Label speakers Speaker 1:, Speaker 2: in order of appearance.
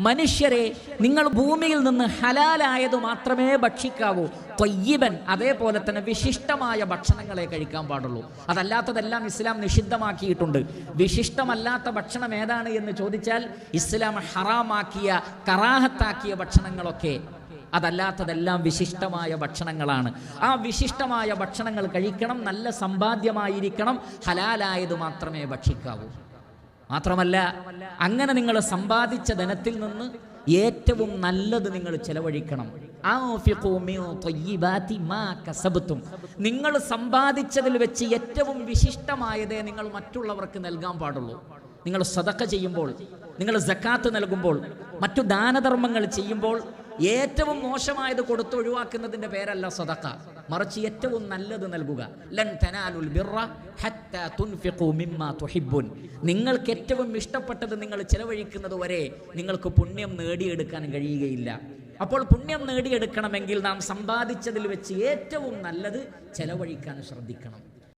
Speaker 1: മനുഷ്യരെ നിങ്ങൾ ഭൂമിയിൽ നിന്ന് ഹലാലായത് മാത്രമേ ഭക്ഷിക്കാവൂ. തൊയ്യബൻ അതേപോലെ തന്നെ വിശിഷ്ടമായ ഭക്ഷണങ്ങളെ കഴിക്കാൻ പാടുള്ളൂ. അതല്ലാത്തതെല്ലാം ഇസ്ലാം നിഷിദ്ധമാക്കിയിട്ടുണ്ട്. വിശിഷ്ടമല്ലാത്ത ഭക്ഷണം ഏതാണ് എന്ന് ചോദിച്ചാൽ ഇസ്ലാം ഹറാമാക്കിയ കറാഹത്താക്കിയ ഭക്ഷണങ്ങളൊക്കെ അതല്ലാത്തതെല്ലാം വിശിഷ്ടമായ ഭക്ഷണങ്ങളാണ്. ആ വിശിഷ്ടമായ ഭക്ഷണങ്ങൾ കഴിക്കണം നല്ല സമ്പാദ്യമായിരിക്കണം ഹലാലായത് മാത്രമേ ഭക്ഷിക്കാവൂ. മാത്രമല്ല അങ്ങനെ നിങ്ങൾ സമ്പാദിച്ച ധനത്തിൽ നിന്ന് ഏറ്റവും നല്ലത് നിങ്ങൾ ചെലവഴിക്കണം. നിങ്ങൾ സമ്പാദിച്ചതിൽ വെച്ച് ഏറ്റവും വിശിഷ്ടമായതേ നിങ്ങൾ മറ്റുള്ളവർക്ക് നൽകാൻ പാടുള്ളൂ. നിങ്ങൾ സതക്ക ചെയ്യുമ്പോൾ നിങ്ങൾ ജക്കാത്ത് നൽകുമ്പോൾ മറ്റു ദാനധർമ്മങ്ങൾ ചെയ്യുമ്പോൾ ഏറ്റവും മോശമായത് കൊടുത്ത് ഒഴിവാക്കുന്നതിന്റെ പേരല്ല സദക്ക മറിച്ച് ഏറ്റവും നല്ലത് നൽകുക. ലൻ തനാലുൽ ബിറ തുൻഫിഖു മിമ്മ നിങ്ങൾക്ക് ഏറ്റവും ഇഷ്ടപ്പെട്ടത് നിങ്ങൾ ചെലവഴിക്കുന്നത് വരെ നിങ്ങൾക്ക് പുണ്യം നേടിയെടുക്കാൻ കഴിയുകയില്ല. അപ്പോൾ പുണ്യം നേടിയെടുക്കണമെങ്കിൽ നാം സമ്പാദിച്ചതിൽ വെച്ച് ഏറ്റവും നല്ലത് ചെലവഴിക്കാൻ ശ്രദ്ധിക്കണം.